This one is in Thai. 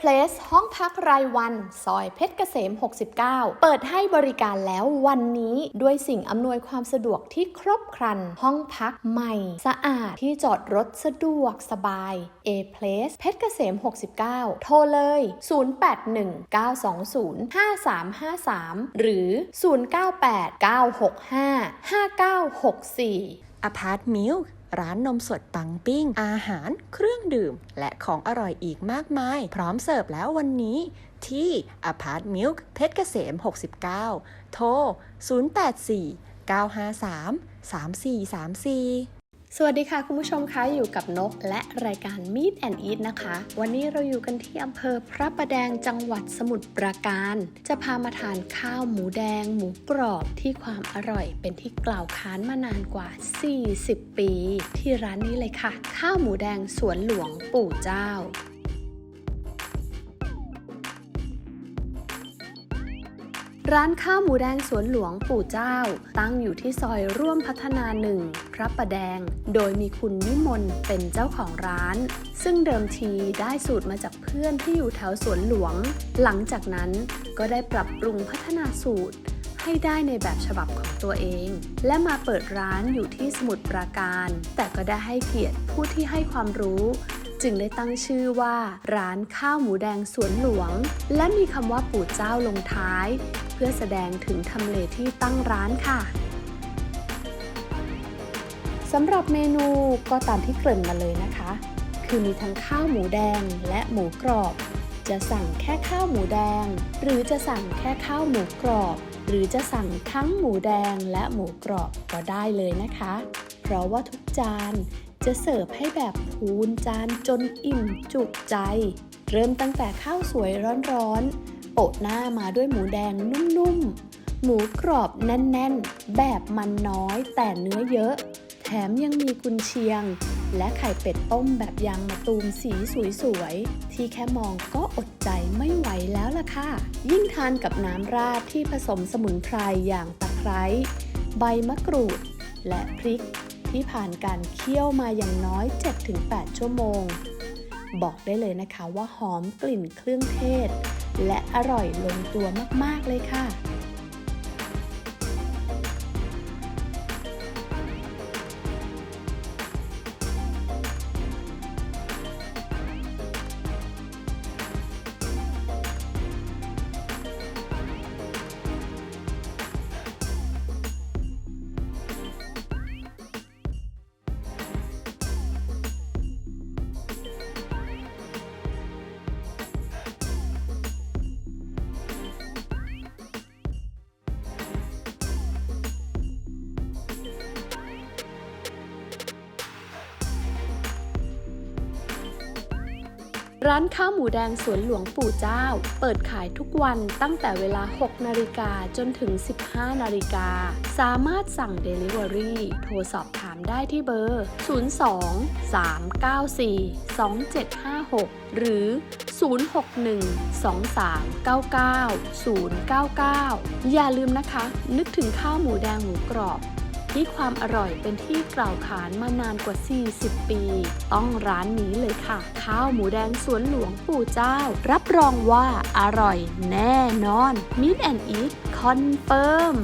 Place ห้องพักรายวัน ซอยเพชรเกษม 69 เปิดให้บริการแล้ววันนี้ด้วยสิ่งอำนวยความสะดวกที่ครบครัน ห้องพักใหม่ สะอาดที่จอดรถสะดวกสบาย A Place เพชรเกษม 69 โทรเลย 0819205353 หรือ 0989655964อพาร์ตมิล ร้านนมสดปังปิ้ง อาหาร เครื่องดื่ม และของอร่อยอีกมากมาย พร้อมเสิร์ฟแล้ววันนี้ที่อพาร์ตมิลเพชรเกษม 69 โทร 084 953 3434 สวัสดีค่ะ คุณผู้ชมคะอยู่กับนกและรายการ Meet and Eat นะคะ วันนี้เราอยู่กันที่อำเภอพระประแดงจังหวัดสมุทรปราการ จะพามาทานข้าวหมูแดง หมูกรอบที่ความอร่อยเป็นที่กล่าวค้านมานานกว่า 40 ปี ที่ร้านนี้เลยค่ะ ข้าวหมูแดงสวนหลวงปู่เจ้า ร้านข้าวหมูแดงสวนหลวงปู่เจ้า ตั้งอยู่ที่ซอยร่วมพัฒนาหนึ่งพระประแดง โดยมีคุณวิมลเป็นเจ้าของร้าน ซึ่งเดิมทีได้สูตรมาจากเพื่อนที่อยู่แถวสวนหลวง หลังจากนั้นก็ได้ปรับปรุงพัฒนาสูตร ให้ได้ในแบบฉบับของตัวเอง และมาเปิดร้านอยู่ที่สมุทรปราการ แต่ก็ได้ให้เกียรติผู้ที่ให้ความรู้ จึงได้ตั้งชื่อว่า ร้านข้าวหมูแดงสวนหลวง และมีคำว่าปู่เจ้าลงท้าย เพื่อแสดงถึงทำเลที่ตั้งร้านค่ะสำหรับเมนูก็ตามที่เกริ่นมาเลยนะคะ คือมีทั้งข้าวหมูแดงและหมูกรอบ จะสั่งแค่ข้าวหมูแดง หรือจะสั่งแค่ข้าวหมูกรอบ หรือจะสั่งทั้งหมูแดงและหมูกรอบก็ได้เลยนะคะ เพราะว่าทุกจาน จะเสิร์ฟให้แบบพูนจานจนอิ่มจุใจ เริ่มตั้งแต่ข้าวสวยร้อนๆโปะหน้ามาด้วยหมูแดงนุ่มๆ หมูกรอบแน่นๆ แบบมันน้อยแต่เนื้อเยอะ แถมยังมีกุนเชียง และไข่เป็ดต้มแบบยางมะตูมสีสวยๆ ที่แค่มองก็อดใจไม่ไหวแล้วล่ะค่ะ ยิ่งทานกับน้ำราดที่ผสมสมุนไพรอย่างตะไคร้ใบมะกรูด และพริก ที่ผ่านการเคี่ยวมาอย่างน้อย 7-8 ชั่วโมง บอกได้เลยนะคะว่าหอมกลิ่นเครื่องเทศ และอร่อยลงตัวมาก ๆ เลยค่ะ ร้านข้าวหมูแดงสวนหลวงปู่เจ้า เปิดขายทุกวันตั้งแต่เวลา 6 นาฬิกาจนถึง 15 นาฬิกา สามารถสั่ง Delivery โทรสอบถามได้ที่เบอร์ 02 394 2756 หรือ 061 2399 099 อย่าลืมนะคะ นึกถึงข้าวหมูแดงหมูกรอบ ที่ความอร่อยเป็นที่กล่าวขานมานานกว่า 40 ปี ต้องร้านนี้เลยค่ะ ข้าวหมูแดงสวนหลวงปู่เจ้า รับรองว่าอร่อยแน่นอน Meet and Eat Confirm